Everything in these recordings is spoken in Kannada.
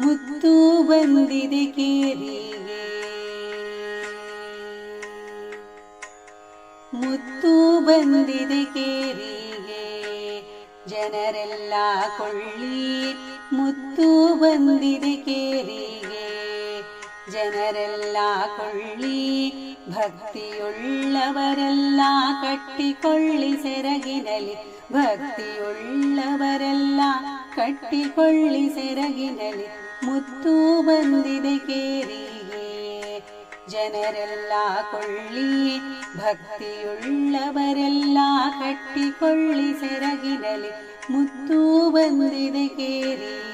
ಮುತ್ತು ಬಂದಿದೆ ಕೇರಿಗೆ ಮುತ್ತು ಬಂದಿದೆ ಕೇರಿಗೆ ಜನರೆಲ್ಲ ಕೊಳ್ಳಿ. ಮುತ್ತು ಬಂದಿದೆ ಕೇರಿಗೆ ಜನರೆಲ್ಲ ಕೊಳ್ಳಿ. ಭಕ್ತಿಯುಳ್ಳವರೆಲ್ಲ ಕಟ್ಟಿಕೊಳ್ಳಿ ಸೆರಗಿನಲಿ ಭಕ್ತಿಯುಳ್ಳವರೆಲ್ಲ ಕಟ್ಟಿಕೊಳ್ಳಿ ಸೆರಗಿನಲಿ ಮುತ್ತು ಬಂದಿದೆ ಕೇರಿಗೆ. ಜನರೆಲ್ಲ ಕೊಳ್ಳಿ, ಭಕ್ತಿಯುಳ್ಳವರೆಲ್ಲ ಕಟ್ಟಿಕೊಳ್ಳಿ ಸೆರಗಿನಲಿ ಮುತ್ತು ಬಂದಿದೆ ಕೇರಿಗೆ.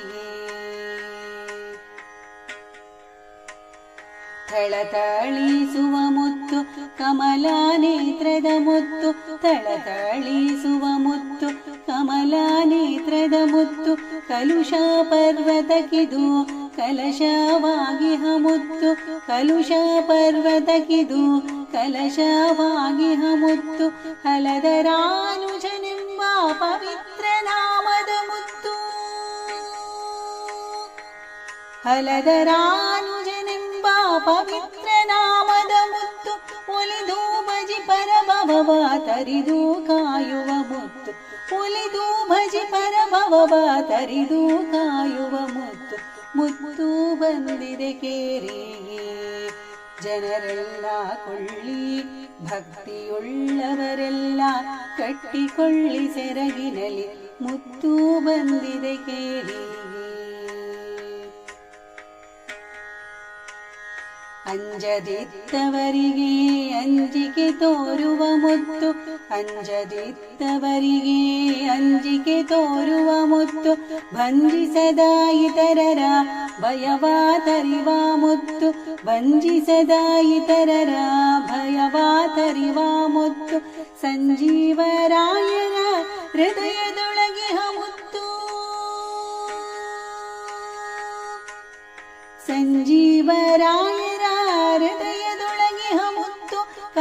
ಥಳಥಳಿಸುವ ಮುತ್ತು, ಕಮಲ ನೇತ್ರದ ಮುತ್ತು, ಥಳಥಳಿಸುವ ಮುತ್ತು, ಕಮಲ ಮುತ್ತು ಕಲುಷ ಪರ್ವತಕ್ಕಿದು ಕಲಶವಾಗಿಹ ಮುತ್ತು ಕಲುಷ ಪರ್ವತಕ್ಕಿದು ಕಲಶವಾಗಿಹ ಮುತ್ತು ಹಲದರಾನುಜನೆಂಬ ಪವಿತ್ರ ನಾಮದ ಮುತ್ತು ಹಲದರಾನುಜನೆಂಬ ಪವಿತ್ರ ನಾಮದ ಮುತ್ತು ಒಲಿದು ಭಜಿ ಪರಭವ ತರಿದು ಕಾಯುವ ಮುತ್ತು. ಒಲಿದು ಭಜಿ ಪರಮವವ ತರಿದು ಕಾಯುವ ಮುತ್ತು. ಮುತ್ತು ಬಂದಿದೆ ಕೇರಿಗೆ. ಜನರೆಲ್ಲ ಕೊಳ್ಳಿ, ಭಕ್ತಿಯುಳ್ಳವರೆಲ್ಲ ಕಟ್ಟಿಕೊಳ್ಳಿ ಸೆರಗಿನಲ್ಲಿ. ಮುತ್ತು ಬಂದಿದೆ ಕೇರಿಗೆ. ಅಂಜದಿದ್ದವರಿಗೆ ಅಂಜಿಕೆ ತೋರುವ ಮುತ್ತು, ಅಂಜದಿತ್ತವರಿಗೆ ಅಂಜಿಕೆ ತೋರುವ ಮುತ್ತು, ಭಂಜಿಸದ ಇತರರ ಭಯವ ತರಿವ ಮುತ್ತು, ಭಂಜಿಸದ ಇತರರ ಭಯವ ತರಿವ ಮುತ್ತು, ಸಂಜೀವರಾಯರ ಹೃದಯದೊಳಗೆ ಹಮುತ್ತು ಹೃದಯದೊಳಗೆ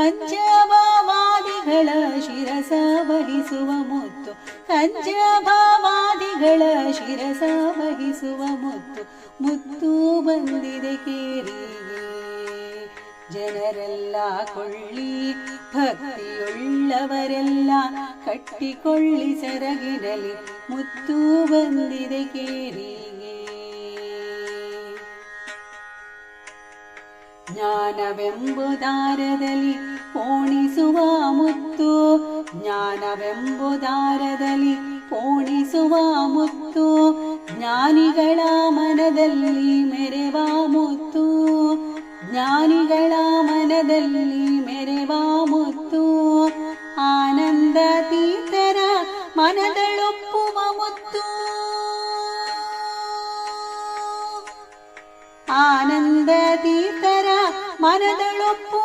ಮುತ್ತು ಪಂಚಭಾವಾದಿಗಳ ಶಿರಸ ವಹಿಸುವ ಮುತ್ತು. ಪಂಚಭಾವಾದಿಗಳ ಶಿರಸ ವಹಿಸುವ ಮುತ್ತು. ಮುತ್ತು ಬಂದಿದೆ ಕೇರಿಗೆ ಜನರೆಲ್ಲ ಕೊಳ್ಳಿ, ಭಕ್ತಿಯುಳ್ಳವರೆಲ್ಲ ಕಟ್ಟಿಕೊಳ್ಳಿ ಸೆರಗಿರಲಿ. ಮುತ್ತು ಬಂದಿದೆ ಕೇರಿಗೆ ಜ್ಞಾನವೆಂಬುದಾರದಲ್ಲಿ ಪೋಣಿಸುವ ಮುತ್ತು, ಜ್ಞಾನವೆಂಬುದಾರದಲ್ಲಿ ಪೋಣಿಸುವ ಮುತ್ತು, ಜ್ಞಾನಿಗಳ ಮನದಲ್ಲಿ ಮೆರೆವ ಮುತ್ತು, ಜ್ಞಾನಿಗಳ ಮನದಲ್ಲಿ ಮೆರೆವ ಮುತ್ತು ಆನಂದ ತೀರ್ಥರ ಮನದಳೊಪ್ಪುವ ಮುತ್ತು. ಆನಂದ ತೀರ್ಥರ ಮನದಳೊಪ್ಪುವ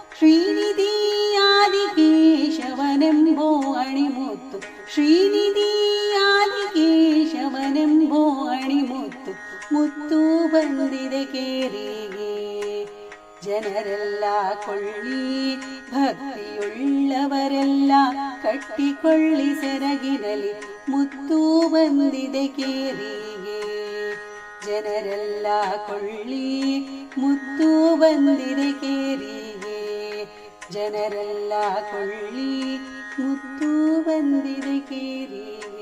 ಮುತ್ತು ಶ್ರೀನಿಧಿಯಾದಿ ಕೇಶವನೆಂಬೋ ಅಣಿಮುತ್ತು. ಶ್ರೀನಿಧಿಯಾದಿ ಕೇಶವನೆಂಬೋ ಅಣಿಮುತ್ತು. ಮುತ್ತು ಬಂದಿದೆ ಕೇರಿಗೆ. ಜನರೆಲ್ಲ ಕೊಳ್ಳಿ, ಭಕ್ತಿಯುಳ್ಳವರೆಲ್ಲ ಕಟ್ಟಿಕೊಳ್ಳಿ ಸೆರಗಿನಲಿ ಮುತ್ತು ಬಂದಿದೆ ಕೇರಿಗೆ. ಜನರೆಲ್ಲ ಕೊಳ್ಳಿ, ಮುತ್ತು ಬಂದಿದೆ ಕೇರಿಗೆ. ಜನರೆಲ್ಲ ಕೊಳ್ಳಿ ಮುತ್ತು ಬಂದಿದೆ ಕೇರಿಗೆ